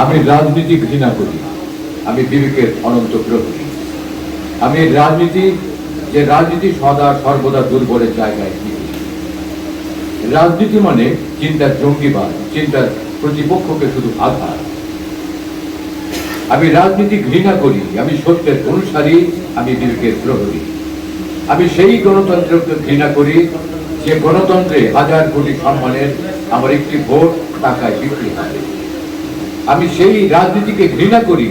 আমি রাজনীতি ঘৃণা করি। আমি বিবেকের অনন্ত প্রহরী। আমি রাজনীতি, যে রাজনীতি সদা সর্বদা দুর্বলের জায়গায় রাজনীতি মানে চিন্তার জঙ্গিবাদ, চিন্তার প্রতিপক্ষকে শুধু আঘাত। আমি রাজনীতি ঘৃণা করি, আমি সত্যের অনুসারী, আমি বিবেকের প্রহরী। আমি সেই গণতন্ত্রকে ঘৃণা করি, যে গণতন্ত্রে হাজার কোটি সম্মানের আমার একটি ভোট টাকায় বিক্রি হয়। আমি সেই রাজনীতিকে ঘৃণা করি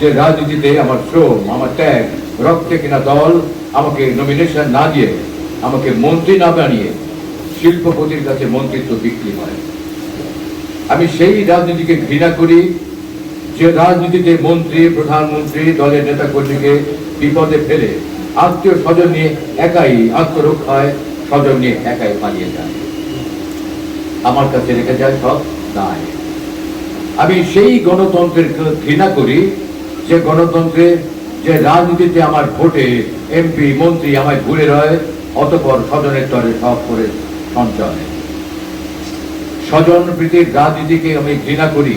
যে রাজনীতিতে আমার শ্রম, আমার ত্যাগ, রক্তে কিনা দল, আমাকে নমিনেশন না দিয়ে, আমাকে মন্ত্রী না বানিয়ে শিল্পপতির কাছে মন্ত্রিত্ব বিক্রি হয়। আমি সেই রাজনীতিকে ঘৃণা করি যে রাজনীতিতে মন্ত্রী, প্রধানমন্ত্রী, দলের নেতা কর্মীকে বিপদে ফেলে আত্মীয় স্বজন নিয়ে একাই আত্মরক্ষায়, স্বজন নিয়ে একাই পালিয়ে যায়। আমার কাছে রেখে যায় সব দায়। আমি সেই গণতন্ত্রের ঘৃণা করি যে গণতন্ত্রে যে রাজনীতিতে আমার ভোটে এমপি, মন্ত্রী আমায় ঘুরে রয়, অতপর স্বজনের তরে সব করে সঞ্চয়। স্বজন প্রীতির রাজনীতিকে আমি ঘৃণা করি,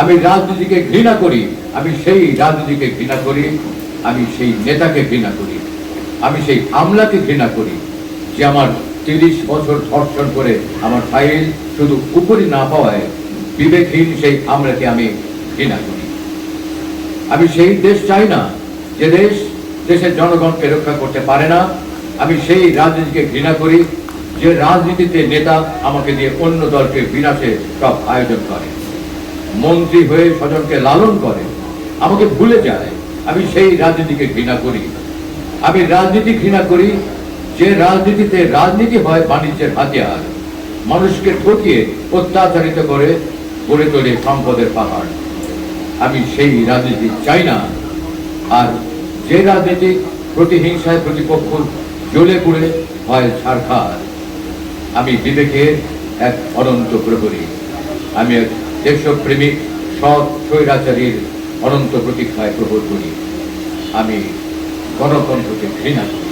আমি রাজনীতিকে ঘৃণা করি, আমি সেই রাজনীতিকে ঘৃণা করি, আমি সেই নেতাকে ঘৃণা করি, আমি সেই আমলাকে ঘৃণা করি, যে আমার তিরিশ বছর ধর্ষণ করে আমার ফাইল শুধু উপরি না পাওয়ায় বিবেকহীন সেই আমলাকে আমি ঘৃণা করি। আমি সেই দেশ চাই না, যে দেশ দেশের জনগণকে রক্ষা করতে পারে না। আমি সেই রাজনীতিকে ঘৃণা করি, যে রাজনীতিতে নেতা আমাকে দিয়ে অন্য দলকে বিনাশে সব আয়োজন করে। মন্ত্রী হয়ে স্বজনকে লালন করে, আমাকে ভুলে যায়। আমি সেই রাজনীতিকে ঘৃণা করি। আমি রাজনীতি ঘৃণা করি, যে রাজনীতিতে রাজনীতি হয় বাণিজ্যের হাতিয়ার। মানুষকে ঠকিয়ে অত্যাচারিত করে গড়ে তোলে সম্পদের পাহাড়। আমি সেই রাজনীতি চাই না। আর যে রাজনীতি প্রতিহিংসায় প্রতিপক্ষ জ্বলে পুড়ে হয় ছাড়খার আমি বিবেকের এক অনন্ত প্রহরী। আমি এক দেশপ্রেমিক, সৎ স্বৈরাচারীর অনন্ত প্রতীক্ষায় প্রহর করি। আমি গণতন্ত্রকে ঘৃণা করি।